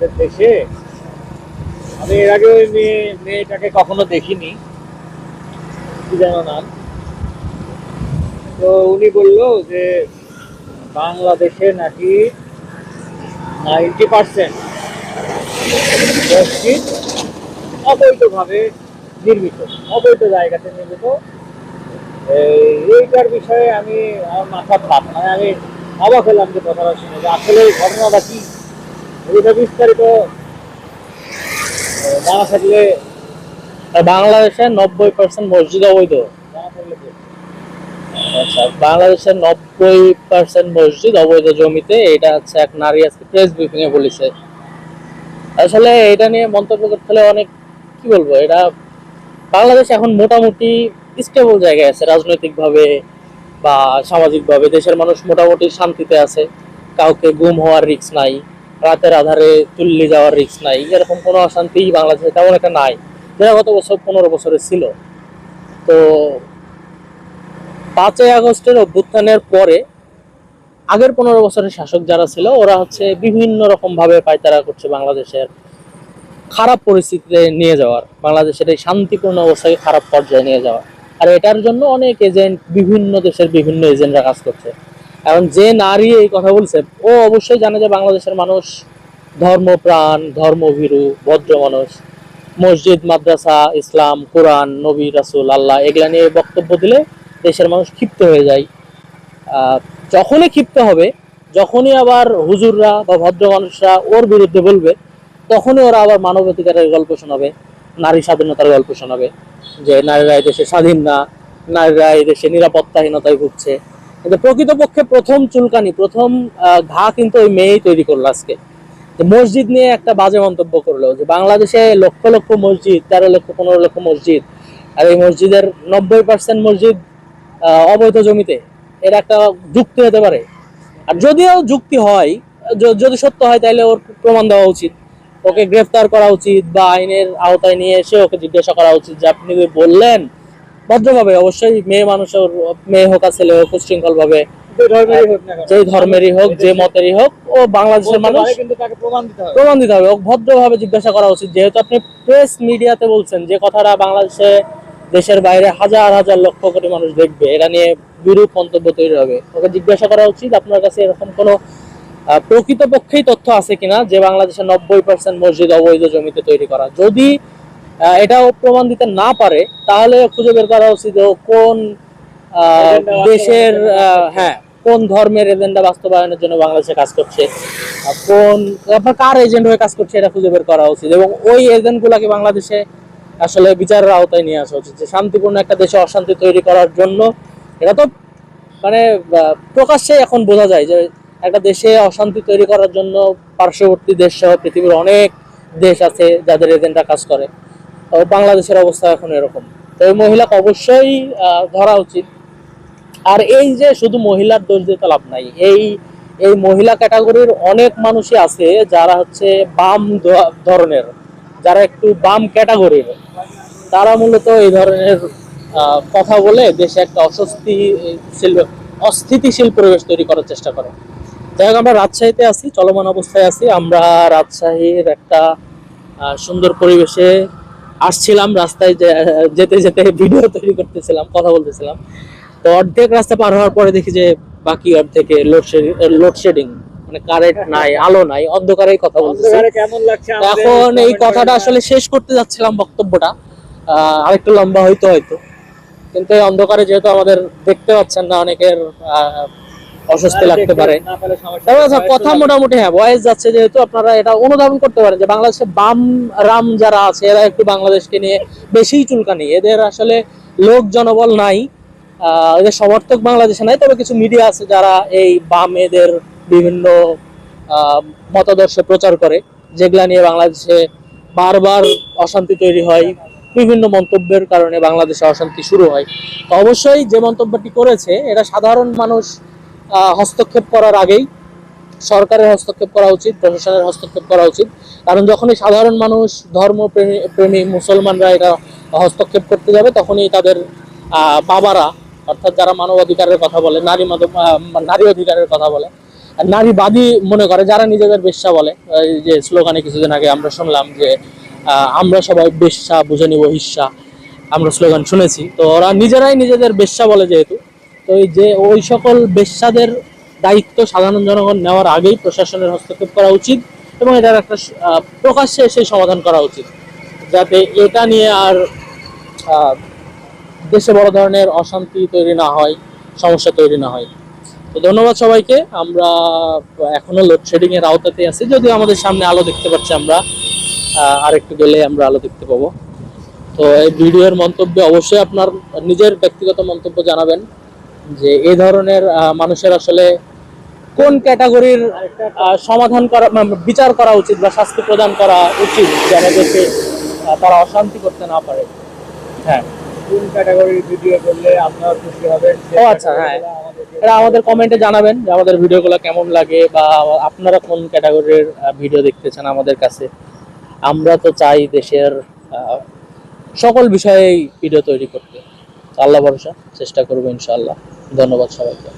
আমাদের দেশে। আমি এর আগে ওই মেয়ে, মেয়েটাকে কখনো দেখিনি। কি যেন নাম। তো উনি বলল যে, বাংলাদেশে নাকি নাইনটি পার্সেন্ট অবৈধভাবে নির্মিত, অবৈধ জায়গাতে নির্মিত। এই- এইটার বিষয়ে আমি আমার মাথা ভাব মানে আমি অবাক হলাম যে কথাটা শুনে যে আসলে ঘটনাটা কি? এটা বিস্তারিত জানা থাকলে বাংলাদেশে নব্বই পার্সেন্ট মসজিদ অবৈধ। আচ্ছা বাংলাদেশের নব্বই পার্সেন্ট মসজিদ অবৈধ জমিতে এটা হচ্ছে এক নারী আজকে প্রেস ব্রিফিং এ বলেছে। আসলে এটা নিয়ে মন্তব্য করতে হলে অনেক কি বলব এটা বাংলাদেশ এখন মোটামুটি স্টেবল জায়গায় আছে রাজনৈতিকভাবে বা সামাজিকভাবে। দেশের মানুষ মোটামুটি শান্তিতে আছে কাউকে গুম হওয়ার রিস্ক নাই। রাতের আধারে তুল্লি যাওয়ার রিস্ক নাই। এরকম কোনো অশান্তি বাংলাদেশে তেমন একটা নাই। যেটা গত বছর, পনেরো বছরে ছিল। তো পাঁচই আগস্টের অভ্যুত্থানের পরে আগের পনেরো বছরের শাসক যারা ছিল, ওরা হচ্ছে বিভিন্ন রকম ভাবে পায়তারা করছে বাংলাদেশের খারাপ পরিস্থিতিতে নিয়ে যাওয়ার। বাংলাদেশের এই শান্তিপূর্ণ অবস্থাকে খারাপ পর্যায়ে নিয়ে যাওয়া আর এটার জন্য অনেক এজেন্ট বিভিন্ন দেশের বিভিন্ন এজেন্টরা কাজ করছে। এখন যে নারী এই কথা বলছে, ও অবশ্যই জানে যে বাংলাদেশের মানুষ ধর্মপ্রাণ ধর্মভীরু, ভদ্র মানুষ। মসজিদ, মাদ্রাসা, ইসলাম, কোরআন, নবী, রাসুল, আল্লাহ, এগুলা নিয়ে বক্তব্য দিলে দেশের মানুষ ক্ষিপ্ত হয়ে যায়। যখনই ক্ষিপ্ত হবে, যখনই আবার হুজুররা বা ভদ্র মানুষরা ওর বিরুদ্ধে বলবে, তখনই ওরা আবার মানবাধিকারের গল্প শোনাবে, নারী স্বাধীনতার গল্প শোনাবে, যে নারীরা দেশে স্বাধীন না, নারীরা দেশে নিরাপত্তাহীনতায় ভুগছে। প্রকৃতপক্ষে প্রথম চুলকানি, প্রথম ঘা কিন্তু ওই মেয়েই তৈরি করল আজকে। মসজিদ নিয়ে একটা বাজে মন্তব্য করল, যে বাংলাদেশে লক্ষ লক্ষ মসজিদ, তেরো লক্ষ, পনেরো লক্ষ মসজিদ, আর এই মসজিদের নব্বই পার্সেন্ট মসজিদ অবৈধ জমিতে, এর একটা যুক্তি হতে পারে। আর যদিও যুক্তি হয় যদি সত্য হয় তাহলে ওর প্রমাণ দেওয়া উচিত। ওকে গ্রেফতার করা উচিত বা আইনের আওতায় নিয়ে এসে ওকে জিজ্ঞাসা করা উচিত যে আপনি বললেন? ভদ্রভাবে অবশ্যই মেয়ে মানুষের মেয়ে হোক আর ছেলে হোক উশৃঙ্খল ভাবে যে ধর্মেরই হোক যে মতেরই হোক ও বাংলাদেশের মানুষ প্রমাণ দিতে হবে। ভদ্রভাবে জিজ্ঞাসা করা উচিত। যেহেতু আপনি প্রেস মিডিয়াতে বলছেন যে কথাটা বাংলাদেশে দেশের বাইরে হাজার হাজার লক্ষ কোটি মানুষ দেখবে এটা নিয়ে বিরূপ মন্তব্য তৈরি হবে। ওকে জিজ্ঞাসা করা উচিত আপনার কাছে এরকম কোনো প্রকৃতপক্ষেই তথ্য আছে কিনা যে বাংলাদেশে নব্বই পার্সেন্ট মসজিদ অবৈধ জমিতে তৈরি করা। যদি এটাও প্রমাণ দিতে না পারে তাহলে খুঁজে বের করা উচিত কোন দেশের হ্যাঁ কোন ধর্মের এজেন্ডা বাস্তবায়নের জন্য বাংলাদেশে কাজ করছে কোন আপনার কার এজেন্ট হয়ে কাজ করছে এটা খুঁজে বের করা উচিত। এবং ওই এজেন্ট গুলাকে বাংলাদেশে আসলে বিচারের আওতায় নিয়ে আসা উচিত যে শান্তিপূর্ণ একটা দেশে অশান্তি তৈরি করার জন্য এটা তো মানে প্রকাশ্যে এখন বোঝা যায় যে একটা দেশে অশান্তি তৈরি করার জন্য পার্শ্ববর্তী দেশ সহ পৃথিবীর অনেক দেশ আছে যাদের এজেন্টরা কাজ করে। বাংলাদেশের অবস্থা এখন এরকম। তো এই মহিলাকে অবশ্যই ধরা উচিত। আর এই যে শুধু মহিলার দোষ দিতে লাভ নাই, এই এই মহিলা ক্যাটাগরির অনেক মানুষই আছে যারা হচ্ছে বাম ধরনের, যারা একটু বাম ক্যাটাগরির। তারা মূলত এই ধরনের কথা বলে দেশে একটা অস্বস্তিশীল অস্থিতিশীল পরিবেশ তৈরি করার চেষ্টা করে। যাই হোক, আমরা রাজশাহীতে আছি, চলমান অবস্থায় আছি। আমরা রাজশাহীর একটা সুন্দর পরিবেশে আসছিলাম রাস্তায় যেতে যেতে ভিডিও তৈরি করতেছিলাম কথা বলতেছিলাম। তো অর্ধেক রাস্তা পার হওয়ার পরে দেখি যে বাকি অর্ধেকে লোডশেডিং লোডশেডিং মানে কারেন্ট নাই আলো নাই অন্ধকারেই কথা বলতেছি। এখন এই কথাটা আসলে শেষ করতে যাচ্ছিলাম বক্তব্যটা। আহ, আরেকটু লম্বা হইতো হয়তো। কিন্তু এই অন্ধকারে যেহেতু আমাদের দেখতে পাচ্ছেন না অনেকের আহ, অস্বস্তি লাগতে পারে। আচ্ছা, কথা মোটামুটি হ্যাঁ বয়স যাচ্ছে যেহেতু আপনারা এটা অনুধাবন করতে পারেন যে বাংলাদেশে বাম রাম যারা আছে এরা একটু বাংলাদেশকে নিয়ে বেশিই চুলকানি। এদের আসলে লোক জনবল নাই এদের সমর্থক বাংলাদেশে নাই তবে কিছু মিডিয়া আছে যারা এই বাম এদের বিভিন্ন মতাদর্শ প্রচার করে যেগুলা নিয়ে বাংলাদেশে বারবার অশান্তি তৈরি হয় বিভিন্ন মন্তব্যের কারণে বাংলাদেশে অশান্তি শুরু হয়। তো অবশ্যই যে মন্তব্যটি করেছে এটা সাধারণ মানুষ হস্তক্ষেপ করার আগেই সরকারের হস্তক্ষেপ করা উচিত, প্রশাসনের হস্তক্ষেপ করা উচিত। কারণ যখনই সাধারণ মানুষ, ধর্ম প্রেমী মুসলমানরা এটা হস্তক্ষেপ করতে যাবে, তখনই তাদের বাবারা, অর্থাৎ যারা মানবাধিকারের কথা বলে, নারী মাধব নারী অধিকারের কথা বলে নারীবাদী মনে করে, যারা নিজেদের বেশ্যা বলে যে স্লোগানে কিছুদিন আগে আমরা শুনলাম যে আমরা সবাই বেশ্যা, বুঝে নিব হিস্সা আমরা স্লোগান শুনেছি। তো ওরা নিজেরাই নিজেদের বেশ্যা বলে যেহেতু তো এই যে ওই সকল বেশ্যাদের দায়িত্ব সাধারণ জনগণ নেওয়ার আগেই প্রশাসনের হস্তক্ষেপ করা উচিত এবং এটার একটা প্রকাশ্যে সেই সমাধান করা উচিত। যাতে এটা নিয়ে আর দেশে বড় ধরনের অশান্তি তৈরি না হয় সমস্যা তৈরি না হয়। তো ধন্যবাদ সবাইকে। আমরা এখনও লোডশেডিং এর আওতাতে আছি। যদিও আমাদের সামনে আলো দেখতে পাচ্ছি আমরা আহ, আরেকটু গেলে আমরা আলো দেখতে পাবো। তো এই ভিডিওর মন্তব্যে অবশ্যই আপনার নিজের ব্যক্তিগত মন্তব্য জানাবেন। যে এই ধরনের মানুষের আসলে কোন ক্যাটাগরির সমাধান করা বিচার করা উচিত বা শাস্তি প্রদান করা উচিত যেন দেশে তারা অশান্তি করতে না পারে? হ্যাঁ। কোন ক্যাটাগরির ভিডিও করলে আপনার খুশি হবেন? ও আচ্ছা, হ্যাঁ। এটা আমাদের কমেন্টে জানাবেন যে আমাদের ভিডিওগুলো কেমন লাগে বা আপনারা কোন ক্যাটাগরির ভিডিও দেখতে চান আমাদের কাছে। আমরা তো চাই দেশের সকল বিষয়েই ভিডিও তৈরি করতে। আল্লাহ ভরসা চেষ্টা করব ইনশাআল্লাহ। ধন্যবাদ সবাইকে।